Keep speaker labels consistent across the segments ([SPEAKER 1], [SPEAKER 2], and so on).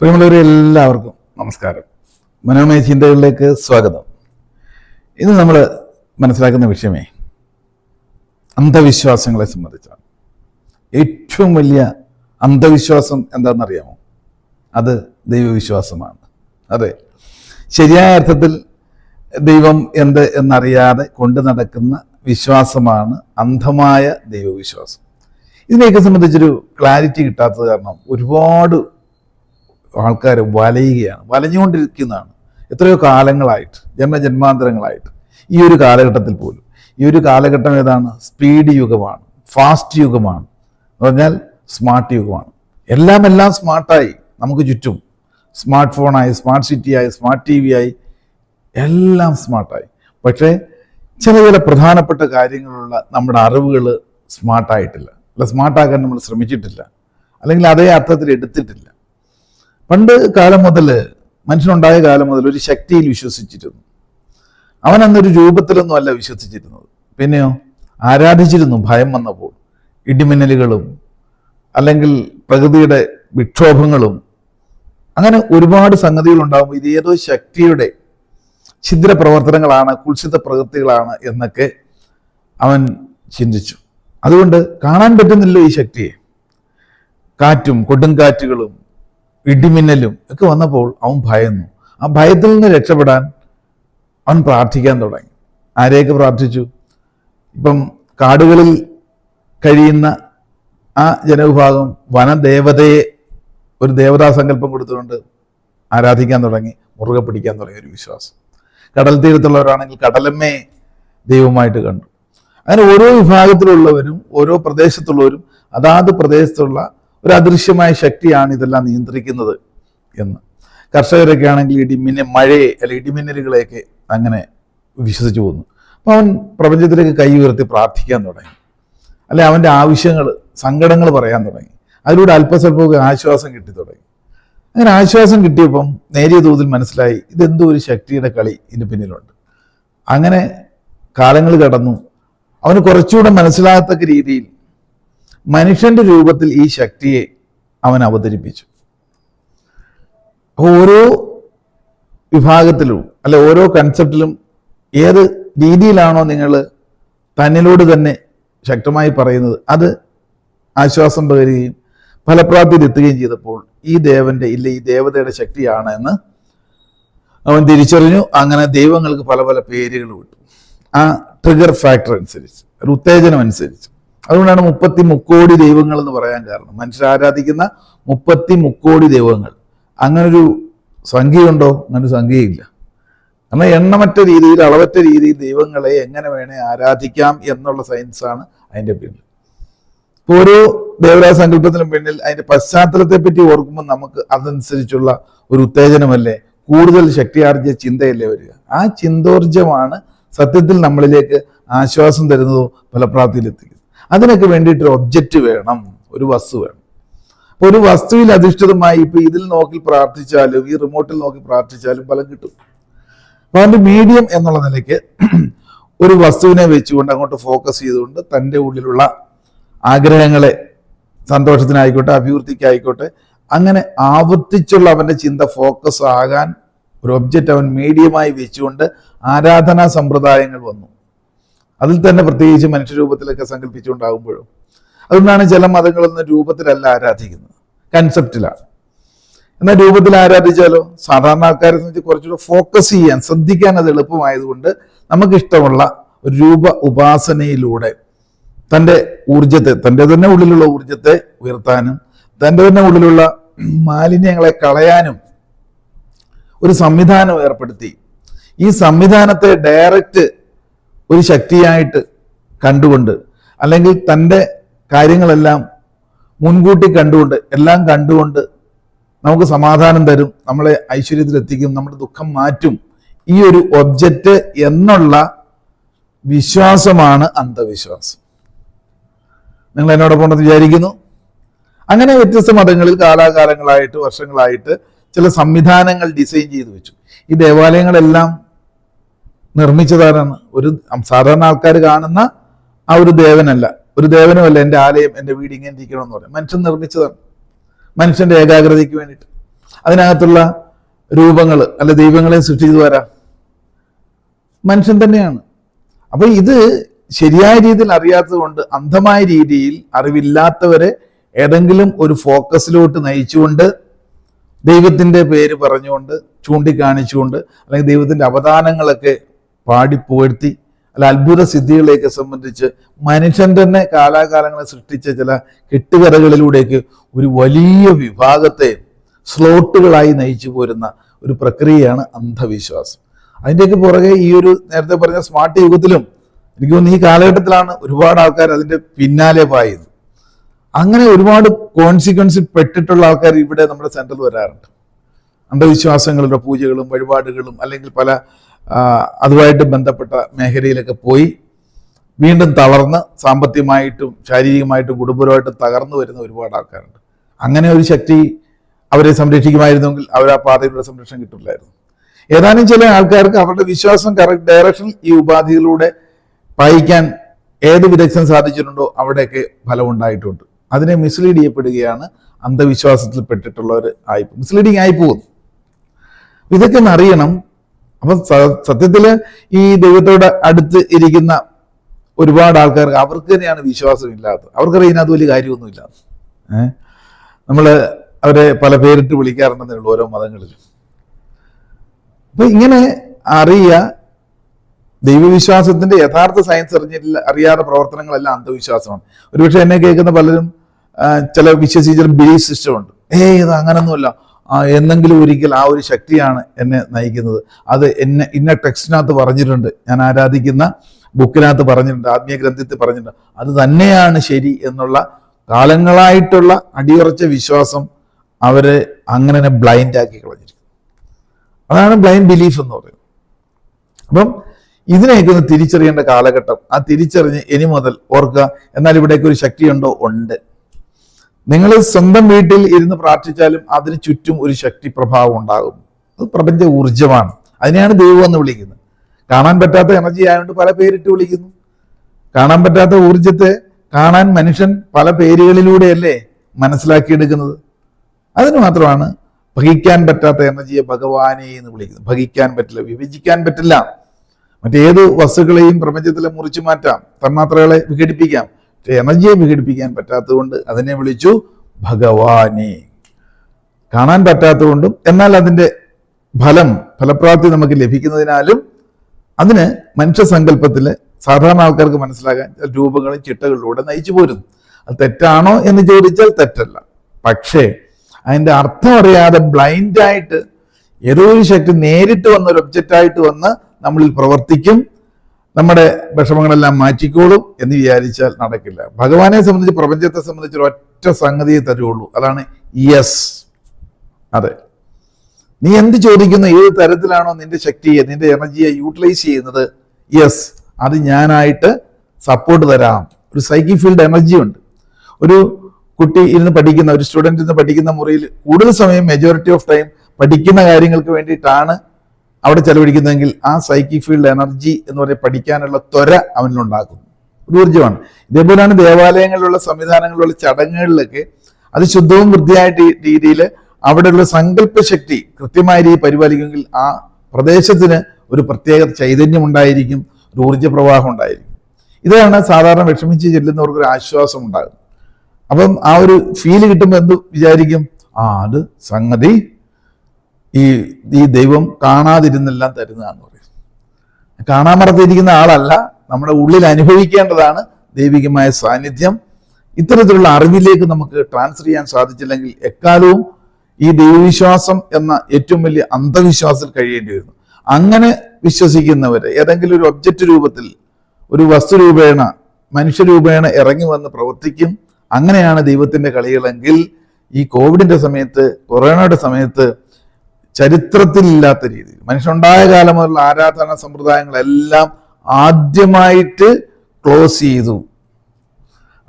[SPEAKER 1] പ്രിയമുള്ളവരെ എല്ലാവർക്കും നമസ്കാരം. മനോമയ ചിന്തകളിലേക്ക് സ്വാഗതം. ഇന്ന് നമ്മൾ മനസ്സിലാക്കുന്ന വിഷയമേ അന്ധവിശ്വാസങ്ങളെ സംബന്ധിച്ചാണ്. ഏറ്റവും വലിയ അന്ധവിശ്വാസം എന്താണെന്നറിയാമോ? അത് ദൈവവിശ്വാസമാണ്. അതെ. ശരിയായ അർത്ഥത്തിൽ ദൈവം എന്ത് എന്നറിയാതെ കൊണ്ടു നടക്കുന്ന വിശ്വാസമാണ് അന്ധമായ ദൈവവിശ്വാസം. ഇതിനെയൊക്കെ സംബന്ധിച്ചൊരു ക്ലാരിറ്റി കിട്ടാത്തത് കാരണം ഒരുപാട് ആൾക്കാർ വലയുകയാണ് വലഞ്ഞുകൊണ്ടിരിക്കുന്നതാണ്. എത്രയോ കാലങ്ങളായിട്ട് ജന്മജന്മാന്തരങ്ങളായിട്ട്. ഈ ഒരു കാലഘട്ടത്തിൽ പോലും. ഈ ഒരു കാലഘട്ടം ഏതാണ്? സ്പീഡ് യുഗമാണ് ഫാസ്റ്റ് യുഗമാണ്. എന്ന് പറഞ്ഞാൽ സ്മാർട്ട് യുഗമാണ്. എല്ലാം എല്ലാം സ്മാർട്ടായി നമുക്ക് ചുറ്റും. സ്മാർട്ട് ഫോണായി സ്മാർട്ട് സിറ്റിയായി സ്മാർട്ട് ടി വി ആയി എല്ലാം സ്മാർട്ടായി. പക്ഷേ ചില ചില പ്രധാനപ്പെട്ട കാര്യങ്ങളുള്ള നമ്മുടെ അറിവുകൾ സ്മാർട്ടായിട്ടില്ല. അല്ല സ്മാർട്ടാക്കാൻ നമ്മൾ ശ്രമിച്ചിട്ടില്ല. അല്ലെങ്കിൽ അതേ അർത്ഥത്തിൽ എടുത്തിട്ടില്ല. പണ്ട് കാലം മുതൽ മനുഷ്യനുണ്ടായ കാലം മുതൽ ഒരു ശക്തിയിൽ വിശ്വസിച്ചിരുന്നു. അവൻ അന്നൊരു രൂപത്തിലൊന്നും അല്ല വിശ്വസിച്ചിരുന്നത്. പിന്നെയോ? ആരാധിച്ചിരുന്നു ഭയം വന്നപ്പോൾ. ഇടിമിന്നലുകളും അല്ലെങ്കിൽ പ്രകൃതിയുടെ വിക്ഷോഭങ്ങളും. അങ്ങനെ ഒരുപാട് സംഗതികൾ ഉണ്ടാകുമ്പോൾ ഇത് ഏതോ ശക്തിയുടെ ഛിദ്ര പ്രവർത്തനങ്ങളാണ് കുൽസിത പ്രവൃത്തികളാണ് എന്നൊക്കെ അവൻ ചിന്തിച്ചു. അതുകൊണ്ട് കാണാൻ പറ്റുന്നില്ല ഈ ശക്തിയെ. കാറ്റും കൊടുങ്കാറ്റുകളും ഇടിമിന്നലും ഒക്കെ വന്നപ്പോൾ അവൻ ഭയന്നു. ആ ഭയത്തിൽ നിന്ന് രക്ഷപ്പെടാൻ അവൻ പ്രാർത്ഥിക്കാൻ തുടങ്ങി. ആരെയൊക്കെ പ്രാർത്ഥിച്ചു? ഇപ്പം കാടുകളിൽ കഴിയുന്ന ആ ജനവിഭാഗം വനദേവതയെ ഒരു ദേവതാ സങ്കല്പം കൊടുത്തുകൊണ്ട് ആരാധിക്കാൻ തുടങ്ങി. മുറുകെ പിടിക്കാൻ തുടങ്ങി ഒരു വിശ്വാസം. കടൽ തീരത്തുള്ളവരാണെങ്കിൽ കടലമ്മയെ ദൈവമായിട്ട് കണ്ടു. അങ്ങനെ ഓരോ വിഭാഗത്തിലുള്ളവരും ഓരോ പ്രദേശത്തുള്ളവരും അതാത് പ്രദേശത്തുള്ള ഒരു അദൃശ്യമായ ശക്തിയാണ് ഇതെല്ലാം നിയന്ത്രിക്കുന്നത് എന്ന്. കർഷകരൊക്കെ ആണെങ്കിൽ ഇടിമിന്നെ മഴയെ അല്ലെങ്കിൽ ഇടിമിന്നലുകളെയൊക്കെ അങ്ങനെ വിശ്വസിച്ചു പോകുന്നു അപ്പോൾ അവൻ പ്രപഞ്ചത്തിലേക്ക് കൈ ഉയർത്തി പ്രാർത്ഥിക്കാൻ തുടങ്ങി. അല്ലെ അവന്റെ ആവശ്യങ്ങൾ സങ്കടങ്ങൾ പറയാൻ തുടങ്ങി. അതിലൂടെ അല്പസ്വല്പമൊക്കെ ആശ്വാസം കിട്ടി തുടങ്ങി. അങ്ങനെ ആശ്വാസം കിട്ടിയപ്പം നേരിയ തോതിൽ മനസ്സിലായി ഇതെന്തോ ഒരു ശക്തിയുടെ കളി ഇതിന് പിന്നിലുണ്ട്. അങ്ങനെ കാലങ്ങൾ കടന്നു. അവന് കുറച്ചുകൂടെ മനസ്സിലാകത്തക്ക രീതിയിൽ മനുഷ്യന്റെ രൂപത്തിൽ ഈ ശക്തിയെ അവൻ അവതരിപ്പിച്ചു. ഓരോ വിഭാഗത്തിലും അല്ല ഓരോ കൺസെപ്റ്റിലും ഏത് രീതിയിലാണോ നിങ്ങൾ തന്നിലോട് തന്നെ ശക്തമായി പറയുന്നത് അത് ആശ്വാസം പകരുകയും ഫലപ്രാപ്തിയിലെത്തുകയും ചെയ്തപ്പോൾ ഈ ദേവന്റെ ഇല്ല ഈ ദേവതയുടെ ശക്തിയാണ് എന്ന് അവൻ തിരിച്ചറിഞ്ഞു. അങ്ങനെ ദൈവങ്ങൾക്ക് പല പല പേരുകൾ വിട്ടു. ആ ട്രിഗർ ഫാക്ടർ അനുസരിച്ച് ഒരു ഉത്തേജനം അനുസരിച്ച്. അതുകൊണ്ടാണ് മുപ്പത്തി മുക്കോടി ദൈവങ്ങൾ എന്ന് പറയാൻ കാരണം. മനുഷ്യർ ആരാധിക്കുന്ന മുപ്പത്തി മുക്കോടി ദൈവങ്ങൾ. അങ്ങനൊരു സംഖ്യയുണ്ടോ? അങ്ങനൊരു സംഖ്യയില്ല. കാരണം എണ്ണമറ്റ രീതിയിൽ അളവറ്റ രീതിയിൽ ദൈവങ്ങളെ എങ്ങനെ വേണേ ആരാധിക്കാം എന്നുള്ള സയൻസാണ് അതിന്റെ പിന്നിൽ. ഇപ്പോൾ ഓരോ ദേവരാ സങ്കല്പത്തിനും പിന്നിൽ അതിന്റെ പശ്ചാത്തലത്തെ പറ്റി ഓർക്കുമ്പോൾ നമുക്ക് അതനുസരിച്ചുള്ള ഒരു ഉത്തേജനമല്ലേ? കൂടുതൽ ശക്തിയാർജിയ ചിന്തയല്ലേ വരിക? ആ ചിന്തോർജമാണ് സത്യത്തിൽ നമ്മളിലേക്ക് ആശ്വാസം തരുന്നതോ ഫലപ്രാപ്തിയിലെത്തിക്കുന്നത്. അതിനൊക്കെ വേണ്ടിയിട്ട് ഒരു ഒബ്ജക്റ്റ് വേണം ഒരു വസ്തു വേണം. ഒരു വസ്തുവിൽ അധിഷ്ഠിതമായി ഇപ്പൊ ഇതിൽ നോക്കി പ്രാർത്ഥിച്ചാലും ഈ റിമോട്ടിൽ നോക്കി പ്രാർത്ഥിച്ചാലും ഫലം കിട്ടും. അപ്പൊ അതിന്റെ മീഡിയം എന്നുള്ള നിലയ്ക്ക് ഒരു വസ്തുവിനെ വെച്ചുകൊണ്ട് അങ്ങോട്ട് ഫോക്കസ് ചെയ്തുകൊണ്ട് തന്റെ ഉള്ളിലുള്ള ആഗ്രഹങ്ങളെ സന്തോഷത്തിനായിക്കോട്ടെ അഭിവൃദ്ധിക്കായിക്കോട്ടെ അങ്ങനെ ആവർത്തിച്ചുള്ള അവന്റെ ചിന്ത ഫോക്കസ് ആകാൻ ഒരു ഒബ്ജക്റ്റ് അവൻ മീഡിയമായി വെച്ചുകൊണ്ട് ആരാധനാ സമ്പ്രദായങ്ങൾ വന്നു. അതിൽ തന്നെ പ്രത്യേകിച്ച് മനുഷ്യരൂപത്തിലൊക്കെ സങ്കല്പിച്ചുകൊണ്ടാകുമ്പോഴും. അതുകൊണ്ടാണ് ചില മതങ്ങളൊന്നും രൂപത്തിലല്ല ആരാധിക്കുന്നത്. കൺസെപ്റ്റിലാണ് എന്നാൽ രൂപത്തിൽ ആരാധിച്ചാലോ? സാധാരണ ആൾക്കാരെ സംബന്ധിച്ച് കുറച്ചുകൂടെ ഫോക്കസ് ചെയ്യാൻ ശ്രദ്ധിക്കാൻ അത് എളുപ്പമായതുകൊണ്ട് നമുക്കിഷ്ടമുള്ള ഒരു രൂപ ഉപാസനയിലൂടെ തന്റെ ഊർജത്തെ തന്റെ തന്നെ ഉള്ളിലുള്ള ഊർജത്തെ ഉയർത്താനും തന്റെ തന്നെ ഉള്ളിലുള്ള മാലിന്യങ്ങളെ കളയാനും ഒരു സംവിധാനം ഏർപ്പെടുത്തി. ഈ സംവിധാനത്തെ ഡയറക്റ്റ് ഒരു ശക്തിയായിട്ട് കണ്ടുകൊണ്ട് അല്ലെങ്കിൽ തന്റെ കാര്യങ്ങളെല്ലാം മുൻകൂട്ടി കണ്ടുകൊണ്ട് എല്ലാം കണ്ടുകൊണ്ട് നമുക്ക് സമാധാനം തരും നമ്മളെ ഐശ്വര്യത്തിലെത്തിക്കും നമ്മുടെ ദുഃഖം മാറ്റും. ഈ ഒരു ഒബ്ജക്റ്റ് എന്നുള്ള വിശ്വാസമാണ് അന്ധവിശ്വാസം. നിങ്ങൾ എന്നോടൊപ്പം ഉണ്ടെന്ന് വിചാരിക്കുന്നു. അങ്ങനെ വ്യത്യസ്ത മതങ്ങളിൽ കാലാകാലങ്ങളായിട്ട് വർഷങ്ങളായിട്ട് ചില സംവിധാനങ്ങൾ ഡിസൈൻ ചെയ്തു വെച്ചു. ഈ ദേവാലയങ്ങളെല്ലാം നിർമ്മിച്ചതാരാണ് ഒരു സാധാരണ ആൾക്കാർ കാണുന്ന ആ ഒരു ദേവനല്ല. ഒരു ദേവനുമല്ല എന്റെ ആലയം എന്റെ വീട് ഇങ്ങനെ ഇരിക്കണം എന്ന് പറയും. മനുഷ്യൻ നിർമ്മിച്ചതാണ്. മനുഷ്യന്റെ ഏകാഗ്രതയ്ക്ക് വേണ്ടിയിട്ട്. അതിനകത്തുള്ള രൂപങ്ങൾ അല്ല ദൈവങ്ങളെ സൃഷ്ടിച്ചു വരാ മനുഷ്യൻ തന്നെയാണ്. അപ്പോൾ ഇത് ശരിയായ രീതിയിൽ അറിയാത്തതുകൊണ്ട് അന്ധമായ രീതിയിൽ അറിവില്ലാത്തവരെ ഏതെങ്കിലും ഒരു ഫോക്കസിലോട്ട് നയിച്ചുകൊണ്ട് ദൈവത്തിന്റെ പേര് പറഞ്ഞുകൊണ്ട് ചൂണ്ടിക്കാണിച്ചുകൊണ്ട് അല്ലെങ്കിൽ ദൈവത്തിന്റെ അവദാനങ്ങളൊക്കെ പാടിപ്പുകഴ്ത്തി അല്ല അത്ഭുത സിദ്ധികളെയൊക്കെ സംബന്ധിച്ച് മനുഷ്യൻ തന്നെ കാലാകാലങ്ങളെ സൃഷ്ടിച്ച ചില കെട്ടുകഥകളിലൂടെയൊക്കെ ഒരു വലിയ വിഭാഗത്തെ സ്ലോട്ടുകളായി നയിച്ചു പോരുന്ന ഒരു പ്രക്രിയയാണ് അന്ധവിശ്വാസം. അതിന്റെയൊക്കെ പുറകെ ഈ ഒരു നേരത്തെ പറഞ്ഞ സ്മാർട്ട് യുഗത്തിലും എനിക്ക് തോന്നുന്നു ഈ കാലഘട്ടത്തിലാണ് ഒരുപാട് ആൾക്കാർ അതിന്റെ പിന്നാലെ പായത് അങ്ങനെ ഒരുപാട് കോൺസിക്വൻസിൽ പെട്ടിട്ടുള്ള ആൾക്കാർ ഇവിടെ നമ്മുടെ സെന്ററിൽ വരാറുണ്ട്. അന്ധവിശ്വാസങ്ങളുടെ പൂജകളും വഴിപാടുകളും അല്ലെങ്കിൽ പല അതുമായിട്ട് ബന്ധപ്പെട്ട മേഖലയിലൊക്കെ പോയി വീണ്ടും തളർന്ന് സാമ്പത്തികമായിട്ടും ശാരീരികമായിട്ടും കുടുംബപരമായിട്ടും തകർന്നു വരുന്ന ഒരുപാട് ആൾക്കാരുണ്ട്. അങ്ങനെ ഒരു ശക്തി അവരെ സംരക്ഷിക്കുമായിരുന്നെങ്കിൽ അവർ ആ പാതയിലൂടെ സംരക്ഷണം കിട്ടില്ലായിരുന്നു. ഏതാനും ചില ആൾക്കാർക്ക് അവരുടെ വിശ്വാസം കറക്റ്റ് ഡയറക്ഷൻ ഈ ഉപാധികളിലൂടെ പായിക്കാൻ ഏത് വിദഗ്ധൻ സാധിച്ചിട്ടുണ്ടോ അവിടെയൊക്കെ ഫലമുണ്ടായിട്ടുണ്ട്. അതിനെ മിസ്ലീഡ് ചെയ്യപ്പെടുകയാണ് അന്ധവിശ്വാസത്തിൽ പെട്ടിട്ടുള്ളവർ ആയി മിസ്ലീഡിങ് ആയി പോകുന്നു ഇതൊക്കെ അറിയണം. അപ്പൊ സത്യത്തിൽ ഈ ദൈവത്തോട് അടുത്ത് ഇരിക്കുന്ന ഒരുപാട് ആൾക്കാർക്ക് അവർക്ക് തന്നെയാണ് വിശ്വാസം ഇല്ലാത്തത്. അവർക്കറിയാം വലിയ കാര്യമൊന്നുമില്ല. ഏഹ് നമ്മൾ അവരെ പല പേരിട്ട് വിളിക്കാറുണ്ടെന്നേ ഉള്ളൂ ഓരോ മതങ്ങളിലും. അപ്പൊ ഇങ്ങനെ അറിയുക ദൈവവിശ്വാസത്തിന്റെ യഥാർത്ഥ സയൻസ് അറിഞ്ഞിട്ടില്ല അറിയാത്ത പ്രവർത്തനങ്ങളെല്ലാം അന്ധവിശ്വാസമാണ്. ഒരുപക്ഷെ എന്നെ കേൾക്കുന്ന പലരും ചില വിശ്വസിച്ച ബിലീഫ് സിസ്റ്റം ഉണ്ട്. ഏ ഇത് അങ്ങനൊന്നുമല്ല. എന്നെങ്കിലും ഒരിക്കൽ ആ ഒരു ശക്തിയാണ് എന്നെ നയിക്കുന്നത്. അത് എന്നെ ഇന്ന ടെക്സ്റ്റിനകത്ത് പറഞ്ഞിട്ടുണ്ട്. ഞാൻ ആരാധിക്കുന്ന ബുക്കിനകത്ത് പറഞ്ഞിട്ടുണ്ട് ആത്മീയ ഗ്രന്ഥത്തിൽ പറഞ്ഞിട്ടുണ്ട്. അത് തന്നെയാണ് ശരി എന്നുള്ള കാലങ്ങളായിട്ടുള്ള അടിയുറച്ച വിശ്വാസം അവരെ അങ്ങനെ ബ്ലൈൻഡ് ആക്കി കളഞ്ഞിരിക്കും അതാണ് ബ്ലൈൻഡ് ബിലീഫ് എന്ന് പറയുന്നത്. അപ്പം ഇതിനെയൊക്കെ ഒന്ന് തിരിച്ചറിയേണ്ട കാലഘട്ടം. ആ തിരിച്ചറിഞ്ഞ് ഇനി മുതൽ ഓർക്കുക എന്നാൽ ഇവിടേക്ക് ഒരു ശക്തിയുണ്ടോ? ഉണ്ട്. നിങ്ങൾ സ്വന്തം വീട്ടിൽ ഇരുന്ന് പ്രാർത്ഥിച്ചാലും അതിന് ചുറ്റും ഒരു ശക്തി പ്രഭാവം ഉണ്ടാകും. അത് പ്രപഞ്ച ഊർജമാണ് അതിനെയാണ് ദൈവം എന്ന് വിളിക്കുന്നത്. കാണാൻ പറ്റാത്ത എനർജി ആയതുകൊണ്ട് പല പേരിട്ട് വിളിക്കുന്നു. കാണാൻ പറ്റാത്ത ഊർജത്തെ കാണാൻ മനുഷ്യൻ പല പേരുകളിലൂടെയല്ലേ മനസ്സിലാക്കിയെടുക്കുന്നത്. അതിന് മാത്രമാണ് ഭഗിക്കാൻ പറ്റാത്ത എനർജിയെ ഭഗവാനെ എന്ന് വിളിക്കുന്നത്. ഭഗിക്കാൻ പറ്റില്ല വിഭജിക്കാൻ പറ്റില്ല. മറ്റേത് വസ്തുക്കളെയും പ്രപഞ്ചത്തിലെ മുറിച്ചു മാറ്റാം. തന്മാത്രകളെ വിഘടിപ്പിക്കാം. എനർജിയെ വിഘടിപ്പിക്കാൻ പറ്റാത്തതുകൊണ്ട് അതിനെ വിളിച്ചു ഭഗവാനെ. കാണാൻ പറ്റാത്തതുകൊണ്ടും എന്നാൽ അതിന്റെ ഫലം ഫലപ്രാപ്തി നമുക്ക് ലഭിക്കുന്നതിനാലും അതിന് മനുഷ്യസങ്കല്പത്തിൽ സാധാരണ ആൾക്കാർക്ക് മനസ്സിലാകാൻ രൂപങ്ങളും ചിട്ടകളിലൂടെ നയിച്ചു പോരുന്നു അത് തെറ്റാണോ എന്ന് ചോദിച്ചാൽ തെറ്റല്ല. പക്ഷേ അതിന്റെ അർത്ഥം അറിയാതെ ബ്ലൈൻഡായിട്ട് ഏതോ ഒരു ശക്തി നേരിട്ട് വന്ന ഒരു ഒബ്ജക്റ്റായിട്ട് വന്ന് നമ്മളിൽ പ്രവർത്തിക്കും. നമ്മുടെ വിഷമങ്ങളെല്ലാം മാറ്റിക്കോളും എന്ന് വിചാരിച്ചാൽ നടക്കില്ല. ഭഗവാനെ സംബന്ധിച്ച് പ്രപഞ്ചത്തെ സംബന്ധിച്ച് ഒറ്റ സംഗതിയെ തരുള്ളൂ. അതാണ് യെസ് അതെ. നീ എന്ത് ചോദിക്കുന്നു? ഏത് തരത്തിലാണോ നിന്റെ ശക്തിയെ നിന്റെ എനർജിയെ യൂട്ടിലൈസ് ചെയ്യുന്നത്? യെസ് അത് ഞാനായിട്ട് സപ്പോർട്ട് തരാം. ഒരു സൈക്കിക് ഫീൽഡ് എനർജി ഉണ്ട്. ഒരു കുട്ടി ഇരുന്ന് പഠിക്കുന്ന ഒരു സ്റ്റുഡന്റ് ഇരുന്ന് പഠിക്കുന്ന മുറിയിൽ കൂടുതൽ സമയം മെജോറിറ്റി ഓഫ് ടൈം പഠിക്കുന്ന കാര്യങ്ങൾക്ക് വേണ്ടിയിട്ടാണ് അവിടെ ചെലവഴിക്കുന്നതെങ്കിൽ ആ സൈക്കിക് ഫീൽഡ് എനർജി എന്ന് പറയുന്ന പഠിക്കാനുള്ള ത്വര അവനിലുണ്ടാക്കുന്നു ഒരു ഊർജമാണ്. ഇതേപോലെയാണ് ദേവാലയങ്ങളിലുള്ള സംവിധാനങ്ങളിലുള്ള ചടങ്ങുകളിലൊക്കെ അത് ശുദ്ധവും വൃത്തിയായിട്ട് രീതിയിൽ അവിടെയുള്ള സങ്കല്പ ശക്തി കൃത്യമായ രീതിയിൽ പരിപാലിക്കുമെങ്കിൽ ആ പ്രദേശത്തിന് ഒരു പ്രത്യേക ചൈതന്യം ഉണ്ടായിരിക്കും ഒരു ഊർജ പ്രവാഹം ഉണ്ടായിരിക്കും. ഇതാണ് സാധാരണ വിഷമിച്ച് ചെല്ലുന്നവർക്ക് ഒരു ആശ്വാസം ഉണ്ടാകും അപ്പം ആ ഒരു ഫീൽ കിട്ടുമ്പോൾ എന്ത് വിചാരിക്കും? ആ അത് സംഗതി ഈ ഈ ദൈവം കാണാതിരുന്നെല്ലാം തരുന്നതാണ് പറയും. കാണാൻ മറത്തിരിക്കുന്ന ആളല്ല നമ്മുടെ ഉള്ളിൽ അനുഭവിക്കേണ്ടതാണ് ദൈവികമായ സാന്നിധ്യം. ഇത്തരത്തിലുള്ള അറിവിലേക്ക് നമുക്ക് ട്രാൻസ്ഫർ ചെയ്യാൻ സാധിച്ചില്ലെങ്കിൽ എക്കാലവും ഈ ദൈവവിശ്വാസം എന്ന ഏറ്റവും വലിയ അന്ധവിശ്വാസത്തിൽ കഴിയേണ്ടി വരുന്നു. അങ്ങനെ വിശ്വസിക്കുന്നവര് ഏതെങ്കിലും ഒരു ഒബ്ജക്റ്റ് രൂപത്തിൽ ഒരു വസ്തു രൂപേണ മനുഷ്യരൂപേണ ഇറങ്ങി വന്ന് പ്രവർത്തിക്കും. അങ്ങനെയാണ് ദൈവത്തിന്റെ കളികളെങ്കിൽ ഈ കോവിഡിന്റെ സമയത്ത് കൊറോണയുടെ സമയത്ത് ചരിത്രത്തിലില്ലാത്ത രീതിയിൽ. മനുഷ്യനുണ്ടായ കാലം മുതലുള്ള ആരാധനാ സമ്പ്രദായങ്ങളെല്ലാം ആദ്യമായിട്ട് ക്ലോസ് ചെയ്തു.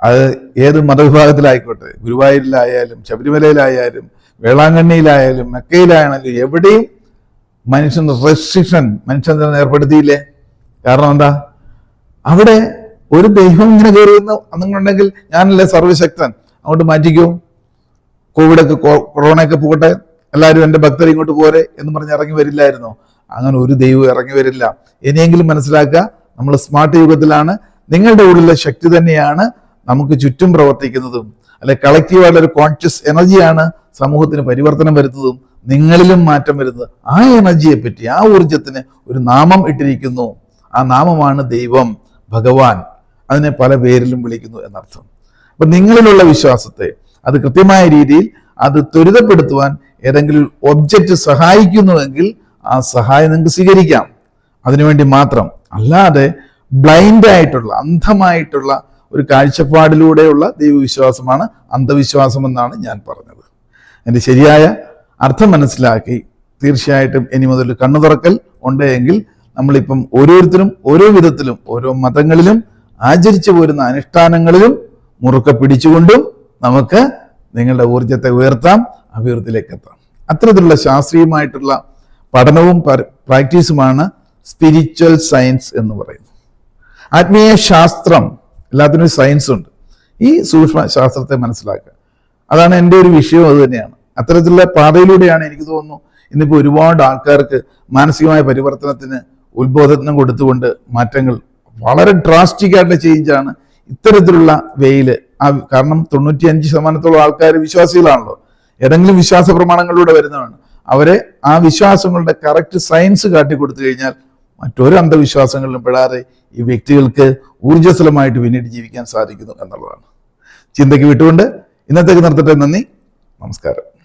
[SPEAKER 1] അത് ഏത് മതവിഭാഗത്തിലായിക്കോട്ടെ? ഗുരുവായൂരിലായാലും ശബരിമലയിലായാലും വേളാങ്കണ്ണിയിലായാലും മെക്കയിലായാലും എവിടെയും മനുഷ്യൻ റെസ്ട്രിക്ഷൻ മനുഷ്യൻ തന്നെ ഏർപ്പെടുത്തിയില്ലേ? കാരണം എന്താ? അവിടെ ഒരു ദൈവം ഇങ്ങനെ കയറി വന്ന് അന്നുണ്ടെങ്കിൽ ഞാനല്ലേ സർവശക്തൻ അങ്ങോട്ട് മാറ്റിക്കോ. കോവിഡൊക്കെ കൊറോണയൊക്കെ പോകട്ടെ. എല്ലാവരും എന്റെ ഭക്തർ ഇങ്ങോട്ട് പോരെ എന്ന് പറഞ്ഞ് ഇറങ്ങി വരില്ലായിരുന്നോ? അങ്ങനെ ഒരു ദൈവം ഇറങ്ങി വരില്ല. ഇനിയെങ്കിലും മനസ്സിലാക്കുക നമ്മൾ സ്മാർട്ട് യുഗത്തിലാണ്. നിങ്ങളുടെ ഉള്ളിലെ ശക്തി തന്നെയാണ് നമുക്ക് ചുറ്റും പ്രവർത്തിക്കുന്നതും. അല്ലെ കളക്റ്റീവായിട്ടുള്ള ഒരു കോൺഷ്യസ് എനർജിയാണ് സമൂഹത്തിന് പരിവർത്തനം വരുന്നതും നിങ്ങളിലും മാറ്റം വരുന്നത്. ആ എനർജിയെ പറ്റി ആ ഊർജത്തിന് ഒരു നാമം ഇട്ടിരിക്കുന്നു. ആ നാമമാണ് ദൈവം ഭഗവാൻ. അതിനെ പല പേരിലും വിളിക്കുന്നു എന്നർത്ഥം. അപ്പൊ നിങ്ങളിലുള്ള വിശ്വാസത്തെ അത് കൃത്യമായ രീതിയിൽ അത് ത്വരിതപ്പെടുത്തുവാൻ ഏതെങ്കിലും ഒബ്ജക്റ്റ് സഹായിക്കുന്നുവെങ്കിൽ ആ സഹായം നിങ്ങൾക്ക് സ്വീകരിക്കാം. അതിനുവേണ്ടി മാത്രം. അല്ലാതെ ബ്ലൈൻഡ് ആയിട്ടുള്ള അന്ധമായിട്ടുള്ള ഒരു കാഴ്ചപ്പാടിലൂടെയുള്ള ദൈവവിശ്വാസമാണ് അന്ധവിശ്വാസം എന്നാണ് ഞാൻ പറഞ്ഞത്. എന്റെ ശരിയായ അർത്ഥം മനസ്സിലാക്കി തീർച്ചയായിട്ടും ഇനി മുതൽ കണ്ണു തുറക്കൽ ഉണ്ടെങ്കിൽ നമ്മളിപ്പം ഓരോരുത്തരും ഓരോ വിധത്തിലും ഓരോ മതങ്ങളിലും ആചരിച്ചു പോരുന്ന അനുഷ്ഠാനങ്ങളിലും മുറുക്കെ പിടിച്ചുകൊണ്ടും നമുക്ക് നിങ്ങളുടെ ഊർജത്തെ ഉയർത്താം അഭിവൃദ്ധിയിലേക്ക് എത്താം അത്തരത്തിലുള്ള ശാസ്ത്രീയമായിട്ടുള്ള പഠനവും പ്രാക്ടീസുമാണ് സ്പിരിച്വൽ സയൻസ് എന്ന് പറയുന്നത്. ആത്മീയ ശാസ്ത്രം എല്ലാത്തിനും സയൻസ് ഉണ്ട്. ഈ സൂക്ഷ്മ ശാസ്ത്രത്തെ മനസ്സിലാക്കുക. അതാണ് എന്റെ ഒരു വിഷയം അത് തന്നെയാണ്. അത്തരത്തിലുള്ള പാതയിലൂടെയാണ് എനിക്ക് തോന്നുന്നു ഇന്നിപ്പോൾ ഒരുപാട് ആൾക്കാർക്ക് മാനസികമായ പരിവർത്തനത്തിന് ഉത്ബോധനം കൊടുത്തുകൊണ്ട് മാറ്റങ്ങൾ വളരെ ഡ്രാസ്റ്റിക് ആയിട്ടുള്ള ചേഞ്ചാണ് ഇത്തരത്തിലുള്ള വെയിൽ ആ കാരണം തൊണ്ണൂറ്റിയഞ്ച് ശതമാനത്തോളം ആൾക്കാർ വിശ്വാസികളാണല്ലോ. ഏതെങ്കിലും വിശ്വാസ പ്രമാണങ്ങളിലൂടെ വരുന്നതാണ് അവരെ ആ വിശ്വാസങ്ങളുടെ കറക്റ്റ് സയൻസ് കാട്ടിക്കൊടുത്തു കഴിഞ്ഞാൽ മറ്റൊരു അന്ധവിശ്വാസങ്ങളിലും പെടാതെ ഈ വ്യക്തികൾക്ക് ഊർജസ്വലമായിട്ട് പിന്നീട് ജീവിക്കാൻ സാധിക്കുന്നു എന്നുള്ളതാണ്. ചിന്തയ്ക്ക് വിട്ടുകൊണ്ട് ഇന്നത്തേക്ക് നിർത്തട്ടെ. നന്ദി. നമസ്കാരം.